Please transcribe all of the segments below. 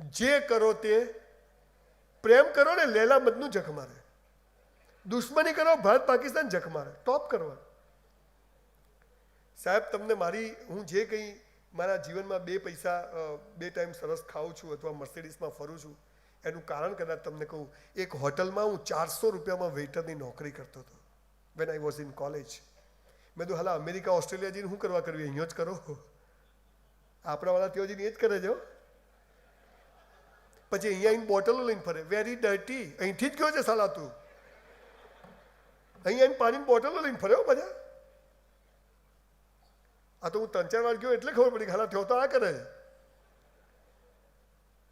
જે કરો તે પ્રેમ કરો ને લેલા મદનું જખ મારે. દુશ્મની કરો, ભારત પાકિસ્તાન જખ મારે. ટોપ કરવા. સાહેબ, તમને મારી, હું જે કંઈ મારા જીવનમાં બે પૈસા બે ટાઈમ સરસ ખાઉં છું અથવા મર્સિડીઝમાં ફરું છું, એનું કારણ કદાચ તમને કહું. એક હોટલમાં હું ચારસો રૂપિયામાં વેઇટરની નોકરી કરતો હતો when I was in college મેં તો હાલા, અમેરિકા, ઓસ્ટ્રેલિયા જઈને શું કરવા કરવી? અહીંયા જ કરો. આપણાવાળા ત્યાં જઈને એ જ કરે છે. પછી અહીંયા બોટલો લઈને ફરે. વેરી ડર્ટી અહીંથી જ ગયો છે સાલા તું અહીંયા આવીને પાણીની બોટલો લઈને ફર્યો બધા. આ તો હું ત્રણ ચાર વાર ગયો એટલે ખબર પડી હાલા, થયો તો આ કરે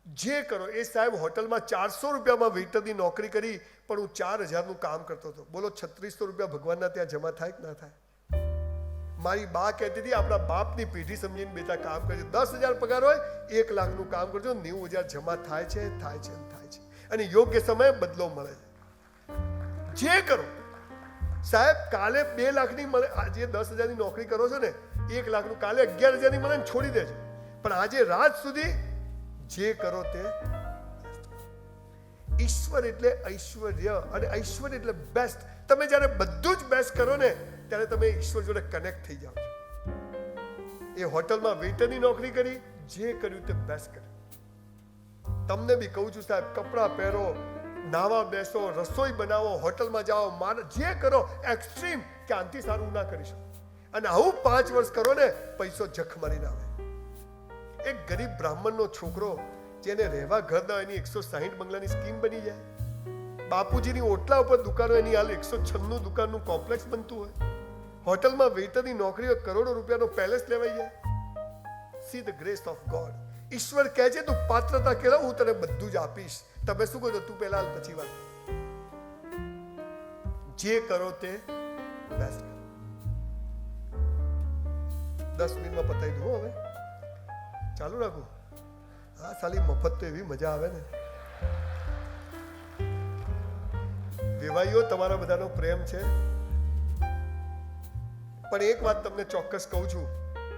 જે કરો, એ સાહેબ હોટલમાં ચારસો રૂપિયામાં વેઇટરની નોકરી કરી, પણ હું ચાર હજારનું કામ કરતો હતો. બોલો, છત્રીસો રૂપિયા ભગવાનના ત્યાં જમા થાય કે ના થાય? મારી બા કહેતી હતી, આપણા બાપની પેઢી સમજીને બેટા કામ કરજો. દસ હજાર પગાર હોય, એક લાખનું કામ કરજો. નેવું હજાર જમા થાય છે થાય છે થાય છે. અને યોગ્ય સમયે બદલો મળે છે. જે કરો. સાહેબ, કાલે બે લાખની મળે, આજે દસ હજારની નોકરી કરો છો ને, એક લાખનું કાલે અગિયાર હજારની મળે છોડી દેજો. પણ આજે રાત સુધી જે કરો તે ઈશ્વર એટલે ઐશ્વર્ય અને ઐશ્વર્ય એટલે બેસ્ટ તમે જ્યારે બધું જ બેસ કરો ને, ત્યારે તમે ઈશ્વર જોડે કનેક્ટ થઈ જાઓ છો. એ હોટલમાં વેઇટરની નોકરી કરી, જે કર્યું તે બેસ્ટ કર્યું. તમને બી કહું છું સાહેબ, કપડાં પહેરો, નાવા બેસો, રસોઈ બનાવો, હોટલમાં જાઓ માર જે કરો એક્સ્ટ્રીમ કે સારું ના કરી શકો. અને આવું પાંચ વર્ષ કરો ને, પૈસો જખ મારીને આવે. એક ગરીબ બ્રાહ્મણનો છોકરો, જેને રહેવા ઘર ના એની એકસો સાહીઠ બંગલાની સ્કીમ બની જાય. બાપુજીની ઓટલા ઉપર દુકાનો, એની હાલ એકસો છન્નું દુકાનનું કોમ્પ્લેક્સ બનતું હોય. હોટલમાં વેઇટરની નોકરી કરોડો રૂપિયાનો પેલેસ લેવાઈ જાય. See the grace of God ઈશ્વર કહે છે, તું પાત્રતા કેળવ, હું તને બધું જ આપીશ. તમે શું કહો છો? તું પહેલા હાલ પછી વાત જે કરો તે બેસ્ટ દસ મિનિટમાં પતાવી દઉં હવે. ચાલુ રાખું. હા, સાલી, મફત તો એવી મજા આવે ને. વેવાઈઓ તમારા બધાનો પ્રેમ છે. પણ એક વાત તમને ચોક્કસ કહું છું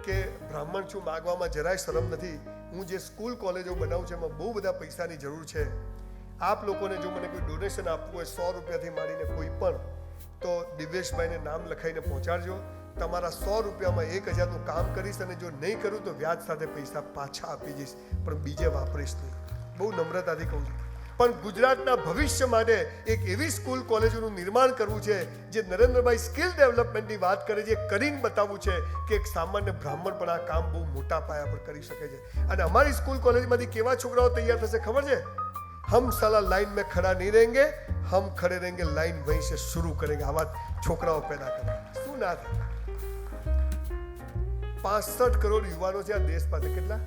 કે બ્રાહ્મણ છું, માગવામાં જરાય શરમ નથી. હું જે સ્કૂલ કોલેજો બનાવું છું, એમાં બહુ બધા પૈસાની જરૂર છે. આપ લોકોને જો મને કોઈ ડોનેશન આપવું હોય, સો રૂપિયાથી માંડીને કોઈ પણ, તો દિવ્યેશભાઈને નામ લખાઈને પહોંચાડજો. તમારા સો રૂપિયામાં એક હજારનું કામ કરીશ અને જો નહીં કરું, તો વ્યાજ સાથે પૈસા પાછા આપી દઈશ પણ બીજે વાપરીશ નહીં. બહુ નમ્રતાથી કહું છું. પણ ગુજરાતના ભવિષ્ય માટે એક એવી સ્કૂલ કોલેજોનું નિર્માણ કરવું છે, જે નરેન્દ્રભાઈ સ્કિલ ડેવલપમેન્ટની વાત કરે છે, કરીને બતાવવું છે કે એક સામાન્ય બ્રાહ્મણ પણ આ કામ બહુ મોટા પાયા પર કરી શકે છે. અને અમારી સ્કૂલ કોલેજમાંથી કેવા છોકરાઓ તૈયાર થશે ખબર છે? હમ સાલા લાઈન મેં ખડા નહીં રહેંગે, હમ ખડે રહેંગે, લાઈન વહીં સે શરૂ કરેંગે. આવા છોકરાઓ પેદા કરે. શું ના થાય? પાસઠ કરોડ યુવાનો છે આ દેશ પાસે. કેટલા?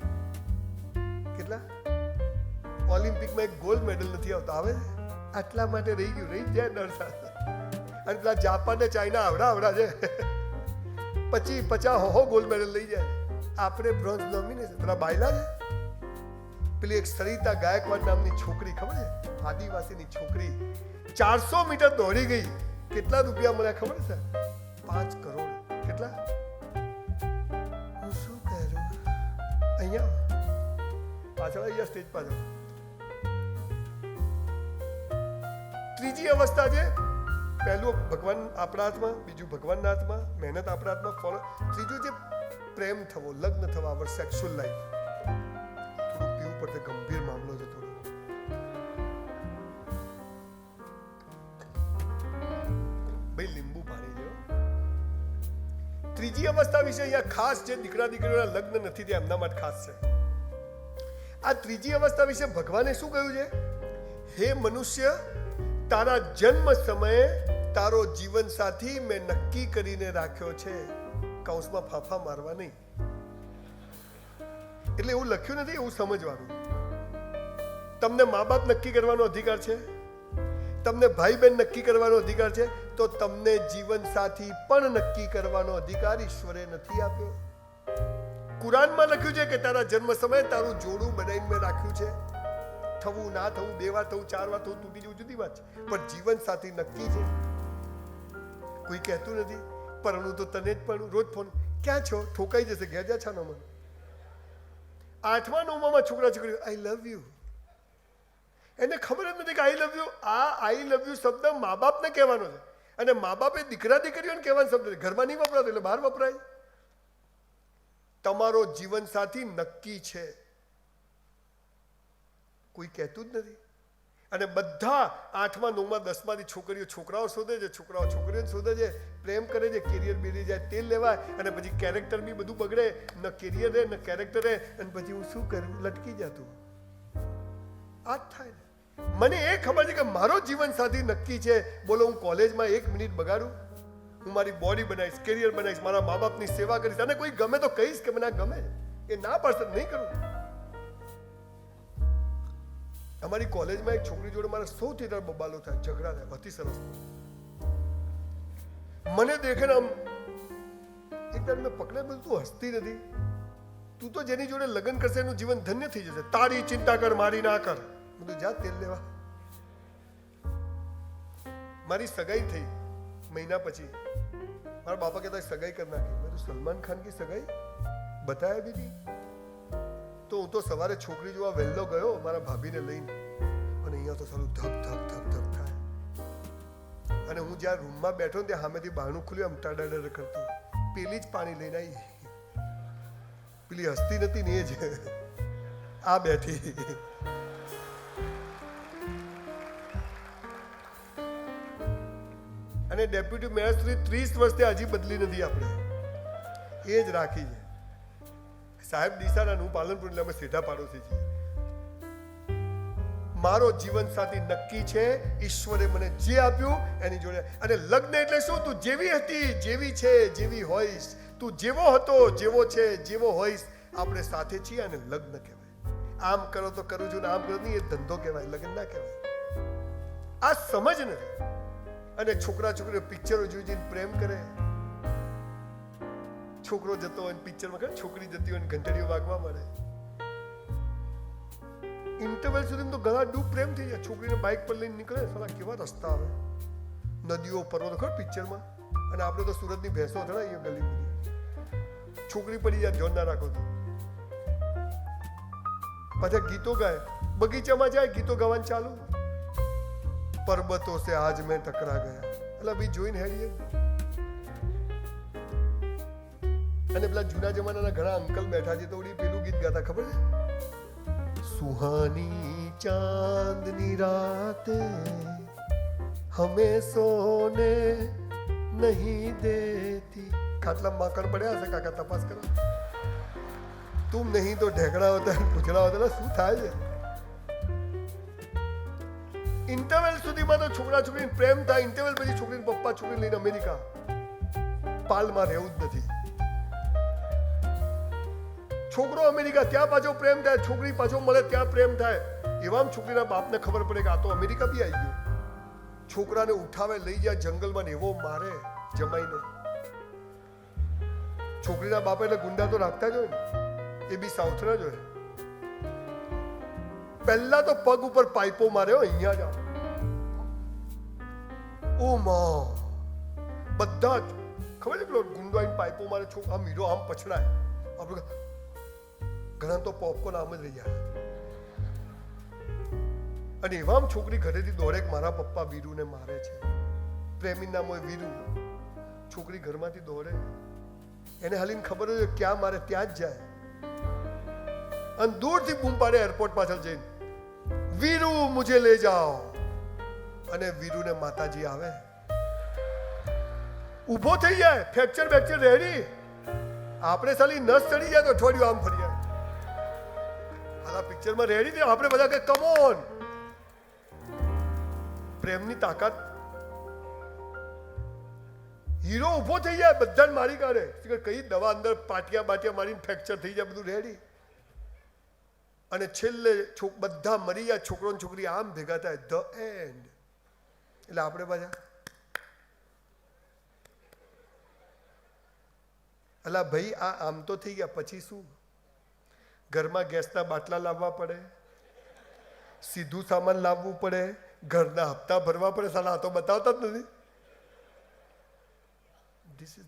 ઓલિમ્પિકમાં એક ગોલ્ડ મેડલ નથી આવતો. આવે? આટલા માટે રહી ગયું, રહી જાય નરસા અને પેલા જાપાન ને ચાઇના આવડા આવડા છે. પચી પચાસ હો ગોલ્ડ મેડલ લઈ જાય. આપણે બ્રોન્ઝ નોમિનેશન પેલા બાયલા છે. પેલી એક સરિતા ગાયકવાડ નામની છોકરી, ખબર છે? આદિવાસીની છોકરી. ચારસો મીટર દોડી ગઈ. કેટલા રૂપિયા મળ્યા ખબર છે? પાંચ કરોડ. કેટલા? હું શું કરું? અહીંયા પાછળ, અહીંયા સ્ટેજ પાછળ. ત્રીજી અવસ્થા છે, પહેલું ભગવાન આપણા હાથમાં, બીજું ભગવાનના હાથમાં, મહેનત આપણા હાથમાં, ફળ ત્રીજું છે પ્રેમ થવો, લગ્ન થવા આવર સેક્સ્યુઅલ લાઈફ થોડું પીવું પડશે, ગંભીર મામલો છે થોડો. ભાઈ, લીંબુ પાણી લ્યો. ત્રીજી અવસ્થા વિશે અહીંયા ખાસ જે દીકરા દીકરીઓના લગ્ન નથી થયા, એમના માટે ખાસ છે. આ ત્રીજી અવસ્થા વિશે ભગવાને શું કહ્યું છે? હે મનુષ્ય તારા જન્મ સમયે તારો જીવન સાથી મેં નક્કી કરીને રાખ્યો છે. કૌંસમાં ફાફા મારવા નહીં. એટલે એવું લખ્યું નથી, એવું સમજવાનું. તમને મા બાપ નક્કી કરવાનો અધિકાર છે? તમને ભાઈ બહેન નક્કી કરવાનો અધિકાર છે? તો તમને જીવન સાથી પણ નક્કી કરવાનો અધિકાર ઈશ્વરે નથી આપ્યો. કુરાનમાં લખ્યું છે કે તારા જન્મ સમયે તારું જોડું બનાવીને મેં રાખ્યું છે. થવું, ના થવું, બે વાર થવું, ચાર વાર થવું તૂટી જવું જુદી વાત છે. પણ જીવન સાથી નક્કી છે. કોઈ કહેતું નથી. પરણું તો તને જ પણ રોજ ફોન ક્યાં છો? ઠોકાઈ જશે, ઘેર જા છાનો મને આઠમા, નવમામાં છોકરા છોકરી આઈ લવ યુ એને ખબર જ નથી કે આઈ લવ યુ આ આઈ લવ યુ શબ્દ મા બાપને કહેવાનો છે. અને મા બાપે દીકરા દીકરીઓને કહેવાનો શબ્દ ઘરમાં નહીં વપરાતો, એટલે બહાર વપરાય. તમારો જીવનસાથી નક્કી છે. કોઈ કહેતું જ નથી. અને બધા આઠમા, નવમા દસમાની છોકરીઓ છોકરાઓ શોધે છે, છોકરાઓ છોકરીઓને શોધે છે, પ્રેમ કરે છે કેરિયર બેરી જાય, તેલ લેવાય, અને પછી કેરેક્ટર બી બધું બગડે, ન કેરિયર રહે, ન કેરેક્ટર રહે, અને પછી હું શું કરું? લટકી જતું આ જ થાય મને એ ખબર છે કે મારો જીવન સાથી નક્કી છે, બોલો હું કોલેજમાં એક મિનિટ બગાડું? હું મારી બોડી બનાવીશ કેરિયર બનાવીશ, મારા મા બાપની સેવા કરીશ અને કોઈ ગમે તો કહીશ કે મને ગમે એ ના પાડશે નહીં કરું. અમારી કોલેજમાં એક છોકરી જોડે મારા સૌથી વધારે બબાલો થાય, ઝઘડા થાય, અતિ સરસ. મને દેખે આમ એકદમ મેં પકડે બધું તું હસતી નથી. તું તો જેની જોડે લગ્ન કરશે એનું જીવન ધન્ય થઈ જશે. તારી ચિંતા કર, મારી ના કર. તો જા, તેલ લેવા. મારી સગાઈ થઈ મહિના પછી. મારા બાપા કહેતા સગાઈ કરી નાખી. મેં તો સલમાન ખાન કી સગાઈ બતાયા નહીં. તો હું તો સવારે છોકરી જોવા વહેલો ગયો મારા ભાભીને લઈને. અને અહીંયા તો સારું ધક ધક ધક ધક થાય. અને હું જ્યાં રૂમમાં બેઠો ને ત્યાં સામેથી બાણું ખુલ્યું આમ ટાડાડર કરતો. પેલી જ પાણી લઈને આવી પેલી હસતી નથી ને એ જ. આ બેઠી. અને ડેપ્યુટી મેયર શ્રી ત્રીસ વર્ષથી હજી બદલી નથી આપણે. એ જ રાખી છે. સાહેબ દિશાના હું પાલનપુર એટલે અમે સીધા પાડોશી છીએ. મારો જીવન સાથી નક્કી છે, ઈશ્વરે મને જે આપ્યું એની જોડે. અને લગ્ન એટલે શું? તું જેવી હતી, જેવી છે, જેવી હોઈશ. તું જેવો હતો, જેવો છે, જેવો હોઈશ. આપણે સાથે છીએ અને લગ્ન કહેવાય. આમ કરો તો કરું છું ને આમ કરો નહીં, એ ધંધો કહેવાય, લગ્ન ના કહેવાય. આ સમજ નથી. અને છોકરા છોકરીઓ પિક્ચરો જોઈ જોઈને પ્રેમ કરે. છોકરો જતો હોય પિક્ચરમાં ખબર છોકરી જતી હોય ઘંટડીઓ વાગવા મળે. ઇન્ટરવલ સુધી તો ગળા ડૂબ પ્રેમ થઈ જાય. છોકરીને બાઇક પર લઈને નીકળે, સાલા કેવા રસ્તા આવે. નદીઓ પર્વતો ખબર પિક્ચરમાં અને આપણે તો સુરતની ભેંસો થડા અહીંયા ગલી છોકરી પડી જાય જોન ના રાખો તો. પાછા ગીતો ગાય. બગીચામાં જાય, ગીતો ગાવાનું ચાલુ. પર્વતો સે આજ મેં ટકરા ગયા. એટલે બી જોઈને હેડીએ અને પેલા જૂના જમાનાના ઘણા અંકલ બેઠા છે તો પેલું ગીત ગાતા ખબર છે? સુહાની ચાંદની રાતે હમે સોને નહીં દેતી. ખાટલા માકડ પડ્યા હશે કાકા, તપાસ કરો. તું નહીં તો ઢેકડા હોતા પૂછડા હોતા શું થાય છે? ઇન્ટરવેલ સુધીમાં તો છોકરા છોકરી પ્રેમ થાય. ઇન્ટરવેલ પછી છોકરીને પપ્પા છોકરી લઈને અમેરિકા. પાલમાં રહેવું જ નથી. છોકરો અમેરિકા ત્યાં પાછો પ્રેમ થાય, છોકરી પાછો મળે ત્યાં પ્રેમ થાય. એવા છોકરીના બાપને ખબર પડે કે આ તો અમેરિકા બી આવી ગયો. છોકરાને ઉઠાવે, લઈ જાય, જંગલમાં એવો મારે જમાઈને છોકરીના બાપ એટલે ગુંડા તો રાખતા જ હોય ને. એ બી સાઉથના જ હોય. પહેલા તો પગ ઉપર પાઇપો માર્યો, અહીંયા જાઓ ઓ માં, બધા જ. ખબર છે પેલો ગુંડો આવીને પાઇપો મારે છોકરા આમ આમ પછડાય. આપણે ઘણા તો પોપકોર્ન આમ જ રહી ગયા. અને એવા છોકરી ઘરેથી દોડે મારા પપ્પા વીરુને મારે છે. પ્રેમી નામ હોય વીરુ. છોકરી ઘરમાંથી દોડે. એને હાલીને ખબર હોય ક્યાં મારે ત્યાં જ જાય. અને દૂરથી બૂમ પાડે એરપોર્ટ પાછળ જઈને. વીરુ, મુજે ले જાઓ. અને વીરુને માતાજી આવે. ઊભો થઈ જાય. ફ્રેક્ચર ફ્રેક્ચર રેડી આપણે સાલી નસ ચડી જાય તો અઠવાડિયું આમ ફરી. જાય પિક્ચરમાં રેડી દે આપણે બધા કે કમોન પ્રેમની તાકાત. હીરો ઊભો થઈ જાય બધાને મારી કાઢે. કઈ દવા અંદર પાટિયા બાટિયા મારીને ફ્રેક્ચર થઈ જાય, બધું રેડી અને છેલ્લે બધા મરી જાય છોકરો ને છોકરી આમ ભેગા થાય ધ એન્ડ એટલે આપણે પાછા અલા ભાઈ, આ આમ તો થઈ ગયા, પછી શું? ઘરમાં ગેસના બાટલા લાવવા પડે, સીધું સામાન લાવવું પડે, ઘરના હપ્તા ભરવા પડે. સાલા તો બતાવતા જ નથી. This is